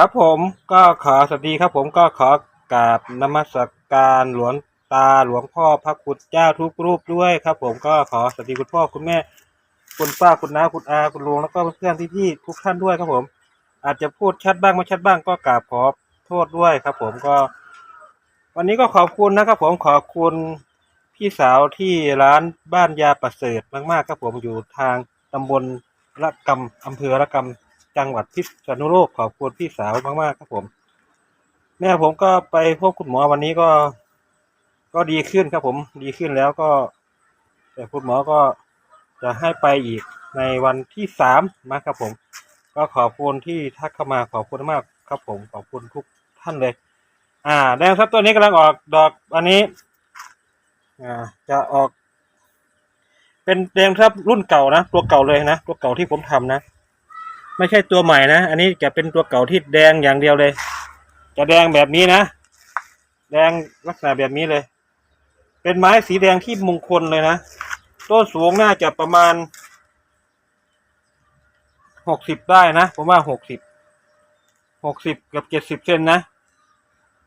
ครับผมก็ขอสวัสดีครับผมก็ขอกราบนมัสการหลวงตาหลวงพ่อพระคุณเจ้าทุกรูปด้วยครับ ผมก็ขอสวัสดีคุณพ่อคุณแม่ คุณป้าคุณน้าคุณอาคุณลุงแล้วก็เพื่อนๆพี่ทุกท่านด้วยครับผม อาจจะพูดชัดบ้างไม่ชัดบ้างก็กราบขอโทษด้วยครับ ผมก็ วันนี้ก็ขอบคุณนะครับ ผมขอบคุณพี่สาวที่ร้านบ้านยาประเสริฐมากๆครับผมอยู่ทางตำบลละกำอำเภอละกำ จังหวัดพิษณุโลกขอบคุณพี่สาวมากๆครับผมแม่ผมก็ไปพบคุณหมอวันนี้ก็ ก็ดีขึ้นครับผม ดีขึ้นแล้วก็ แต่คุณหมอก็จะให้ไปอีกในวันที่สามนะครับผม ก็ขอบคุณที่ทักเข้ามาขอบคุณมากครับผมขอบคุณทุกท่านเลย อ่า แดงครับตัวนี้กำลังออกดอกอันนี้ อ่า จะออก เป็นแดงครับรุ่นเก่านะตัวเก่าเลยนะตัวเก่าที่ผมทำนะ ไม่ใช่ตัวใหม่นะ อันนี้จะเป็นตัวเก่าที่แดงอย่างเดียวเลย จะแดงแบบนี้นะ แดงลักษณะแบบนี้เลย เป็นไม้สีแดงที่มงคลเลยนะ ต้นสูงน่าจะประมาณหกสิบได้นะ ผมว่าหกสิบ หกสิบกับเจ็ดสิบเซนนะ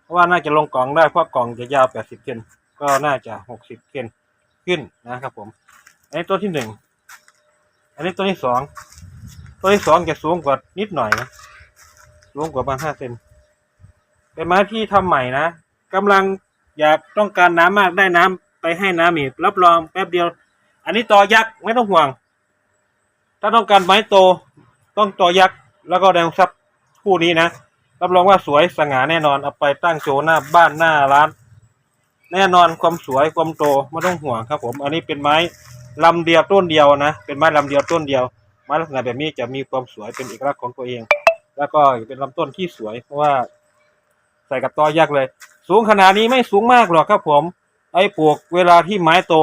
เพราะว่าน่าจะลงกล่องได้ เพราะกล่องจะยาวแปดสิบเซน ก็น่าจะหกสิบเซนขึ้นนะครับผม อันนี้ตัวที่หนึ่ง อันนี้ตัวที่สอง ตัวที่สองจะสูงกว่านิดหน่อยนะสูงกว่าประมาณห้าเซนเป็นไม้ที่ทำใหม่นะกำลังอยากต้องการน้ำมากได้น้ำไปให้น้ำอีกรับรองแป๊บเดียว อันนี้ต่อยักษ์ไม่ต้องห่วง ถ้าต้องการไม้โตต้องต่อยักษ์แล้วก็แดงซับคู่นี้นะรับรองว่าสวยสง่าแน่นอนเอาไปตั้งโชว์หน้าบ้านหน้าร้าน แน่นอนความสวยความโตไม่ต้องห่วงครับ ผม อันนี้เป็นไม้ลำเดียวต้นเดียวนะเป็นไม้ลำเดียวต้นเดียว ไม้ลักษณะแบบนี้จะมีความสวยเป็นเอกลักษณ์ของตัวเอง แล้วก็เป็นลำต้นที่สวย เพราะว่า ใส่กับตอยักเลย สูงขนาดนี้ไม่สูงมากหรอกครับผม ไอ้ปลูกเวลาที่ไม้โต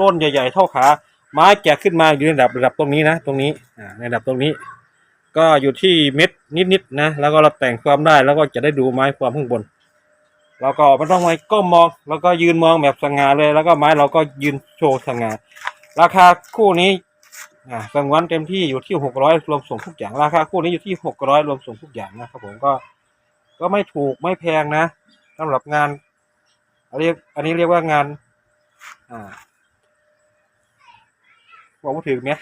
ต้นใหญ่ ๆ เท่าขาไม้แก่ขึ้นมาอยู่ในระดับระดับตรงนี้นะ ตรงนี้อ่าในระดับตรงนี้ ก็อยู่ที่เม็ดนิดๆนะ แล้วก็เราแต่งความได้แล้วก็จะได้ดูไม้ความข้างบนเราก็ไม่ต้องไปก้มมอง แล้วก็ยืนมองแบบสง่าเลย แล้วก็ไม้เราก็ยืนโชว์สง่าราคาคู่นี้ อ่ากลางวันเต็มที่อยู่ที่หกร้อยรวมส่งทุกอย่างราคาคู่นี้อยู่ที่หกร้อยรวมส่งทุกอย่างนะครับผมก็ ก็ไม่ถูกไม่แพงนะสำหรับงานอันนี้อันนี้เรียกว่างาน อ่าบอกว่าถึงเนี่ย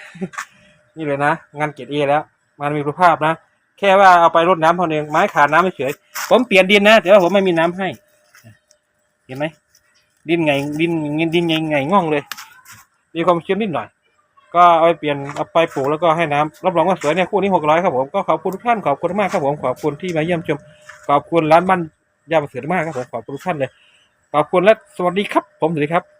นี่เลยนะ งานเกรดเอแล้ว มันมีคุณภาพนะ แค่ว่าเอาไปรดน้ำเท่าเองไม้ขาดน้ำไม่เฉย ผมเปลี่ยนดินนะแต่ว่าผมไม่มีน้ำให้ เห็นไหมดินไงดินดินไงไงง่องเลย มีความชื้นนิดหน่อย ก็เอาไปเปลี่ยนเอาไปปลูกแล้วก็ให้น้ำรับรองว่าสวยเนี่ยคู่นี้หกร้อยครับผมก็ขอบคุณทุกท่านขอบคุณมากครับผมขอบคุณที่มาเยี่ยมชม ขอบคุณร้านบ้านยาประเสริฐมากครับผมขอบคุณทุกท่านเลยขอบคุณและสวัสดีครับ ผมสวัสดีครับ